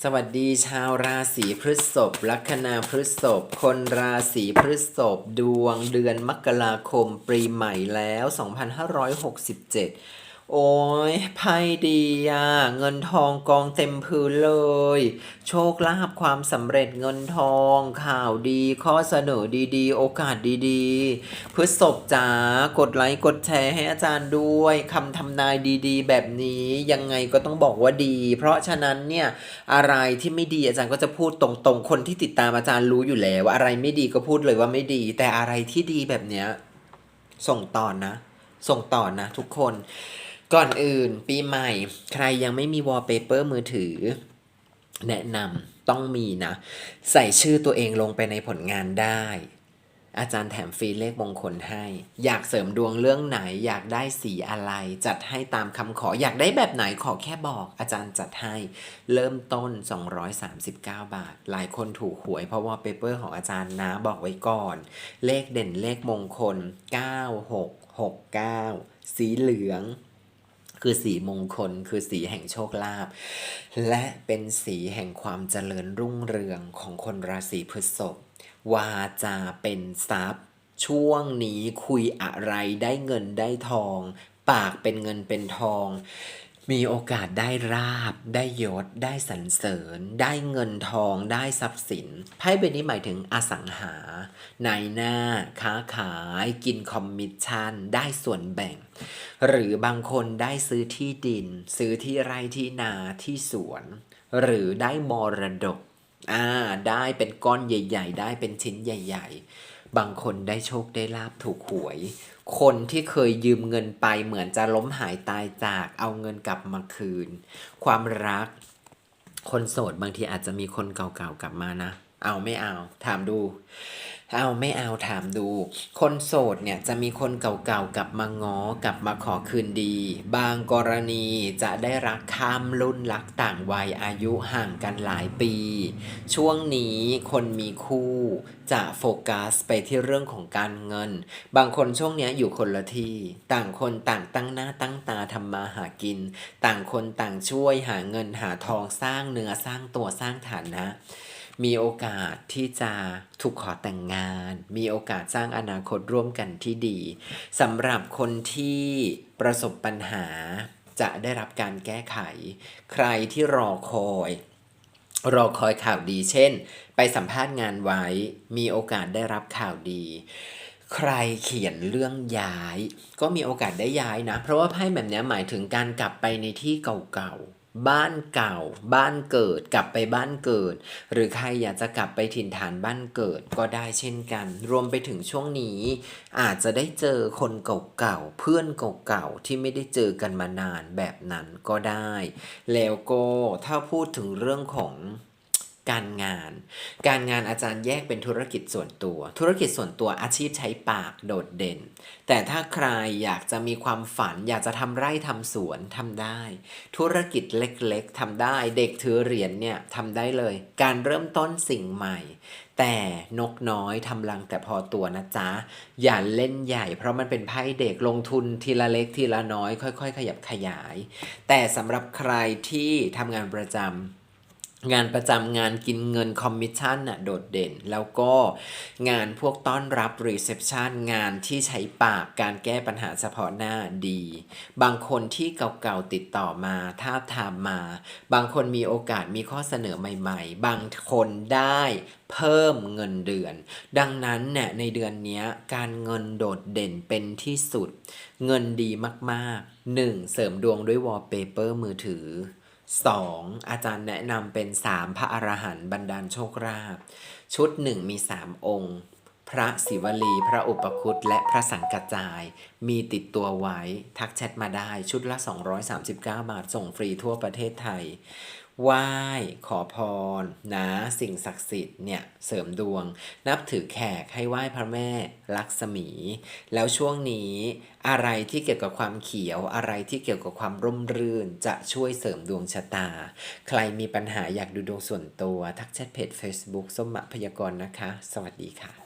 สวัสดีชาวราศีพฤษภลัคนาพฤษภคนราศีพฤษภดวงเดือนมกราคมปีใหม่แล้ว 2567 โอ้ยไพ่ดีอะ เงินทองกองเต็มพื้นเลย โชคลาภความสำเร็จเงินทองข่าวดี ข้อเสนอดีๆ โอกาสดีๆพฤษภจ๋ากดไลค์กดแชร์ให้อาจารย์ด้วยคำทำนายดีๆ แบบนี้ยังไงก็ต้องบอกว่าดี เพราะฉะนั้นเนี่ยอะไรที่ไม่ดีอาจารย์ก็จะพูดตรงๆ คนที่ติดตามอาจารย์รู้อยู่แล้วว่าอะไรไม่ดีก็พูดเลยว่าไม่ดี แต่อะไรที่ดีแบบเนี้ยส่งต่อนะ ส่งต่อนะทุกคน ก่อนอื่นปีใหม่ ใครยังไม่มีวอลเปเปอร์มือถือ แนะนำต้องมีนะ ใส่ชื่อตัวเองลงไปในผลงานได้ อาจารย์แถมฟรีเลขมงคลให้ อยากเสริมดวงเรื่องไหน อยากได้สีอะไร จัดให้ตามคำขออยากได้แบบไหนขอแค่บอก อาจารย์จัดให้เริ่มต้น 239 บาท หลายคนถูกหวยเพราะว่าเปเปอร์ของอาจารย์นะบอกไว้ก่อน เลขเด่นเลขมงคล 9669 สีเหลือง คือสีมงคล คือสีแห่งโชคลาภและเป็นสีแห่งความเจริญรุ่งเรืองของคนราศีพฤษภวาจาเป็นทรัพย์ ช่วงนี้คุยอะไรได้เงินได้ทอง ปากเป็นเงินเป็นทอง มีโอกาสได้ราบ ได้ยศ ได้สรรเสริญ ได้เงินทอง ได้ทรัพย์สิน ไพ่ใบนี้หมายถึงอสังหา ในหน้า ค้าขาย กินคอมมิชชั่น ได้ส่วนแบ่ง หรือบางคนได้ซื้อที่ดิน ซื้อที่ไร่ที่นา ที่สวน หรือได้มรดก อ่าได้เป็นก้อนใหญ่ ๆ ได้เป็นชิ้นใหญ่ ๆ บางคนได้โชคได้ลาบถูกหวย คนที่เคยยืมเงินไปเหมือนจะล้มหายตายจากเอาเงินกลับมาคืน ความรัก คนโสดบางทีอาจจะมีคนเก่าๆกลับมานะ เอาไม่เอา ถามดู เอาไม่เอาถามดู คนโสดเนี่ยจะมีคนเก่าๆกลับมาง้อกลับมาขอคืนดี บางกรณีจะได้รักข้ามรุ่นรักต่างวัยอายุห่างกันหลายปี ช่วงนี้คนมีคู่จะโฟกัสไปที่เรื่องของการเงิน บางคนช่วงนี้อยู่คนละที่ ต่างคนต่างตั้งหน้าตั้งตาทำมาหากิน ต่างคนต่างช่วยหาเงินหาทองสร้างเนื้อสร้างตัวสร้างฐานนะ มีโอกาสที่จะถูกขอแต่งงาน มีโอกาสสร้างอนาคตร่วมกันที่ดีสำหรับคนที่ประสบปัญหาจะได้รับการแก้ไข ใครที่รอคอย รอคอยข่าวดี เช่น ไปสัมภาษณ์งานไว้ มีโอกาสได้รับข่าวดี ใครเขียนเรื่องย้าย ก็มีโอกาสได้ย้ายนะ เพราะว่าไพ่แบบนี้หมายถึงการกลับไปในที่เก่าๆ บ้านเก่า บ้านเกิด กลับไปบ้านเกิด หรือใครอยากจะกลับไปถิ่นฐานบ้านเกิดก็ได้เช่นกัน รวมไปถึงช่วงนี้ อาจจะได้เจอคนเก่าๆ เพื่อนเก่าๆ ที่ไม่ได้เจอกันมานานแบบนั้นก็ได้ แล้วก็ถ้าพูดถึงเรื่องของ การงาน การงานอาจารย์แยกเป็นธุรกิจส่วนตัว ธุรกิจส่วนตัวอาชีพใช้ปากโดดเด่น แต่ถ้าใครอยากจะมีความฝัน อยากจะทำไร่ทำสวนทำได้ ธุรกิจเล็กๆทำได้เด็กถือเหรียญเนี่ยทำได้เลย การเริ่มต้นสิ่งใหม่ แต่นกน้อยทำรังแต่พอตัวนะจ๊ะ อย่าเล่นใหญ่ เพราะมันเป็นไพ่เด็กลงทุนทีละเล็กทีละน้อย ค่อย ๆ ขยับขยาย แต่สำหรับใครที่ทำงานประจำ งานประจำงานกินเงินคอมมิชชั่นน่ะโดดเด่น แล้วก็งานพวกต้อนรับรีเซพชันงานที่ใช้ปากการแก้ปัญหาเฉพาะหน้าดี บางคนที่เก่าๆติดต่อมาทาทามมา บางคนมีโอกาสมีข้อเสนอใหม่ๆ บางคนได้เพิ่มเงินเดือน ดังนั้นเนี่ยในเดือนนี้การเงินโดดเด่นเป็นที่สุด เงินดีมากๆ 1. เสริมดวงด้วยวอลเปเปอร์มือถือ 2. อาจารย์แนะนำเป็น 3 พระอรหันต์บรรดาลโชคราบชุด 1 มี 3 องค์ พระศิวลี พระอุปคุตและพระสังกจจาย มีติดตัวไว้ ทักแชทมาได้ชุดละ 239 บาท ส่งฟรีทั่วประเทศไทย ไหว้ขอพรนะสิ่งศักดิ์สิทธิ์เนี่ยเสริมดวง นับถือแขกให้ไหว้พระแม่ลักษมี แล้วช่วงนี้อะไรที่เกี่ยวกับความเขียวอะไรที่เกี่ยวกับความร่มรื่นจะช่วยเสริมดวงชะตา ใครมีปัญหาอยากดูดวงส่วนตัว ทักแชทเพจ Facebook ส้มมะพยากรณ์นะคะ สวัสดีค่ะ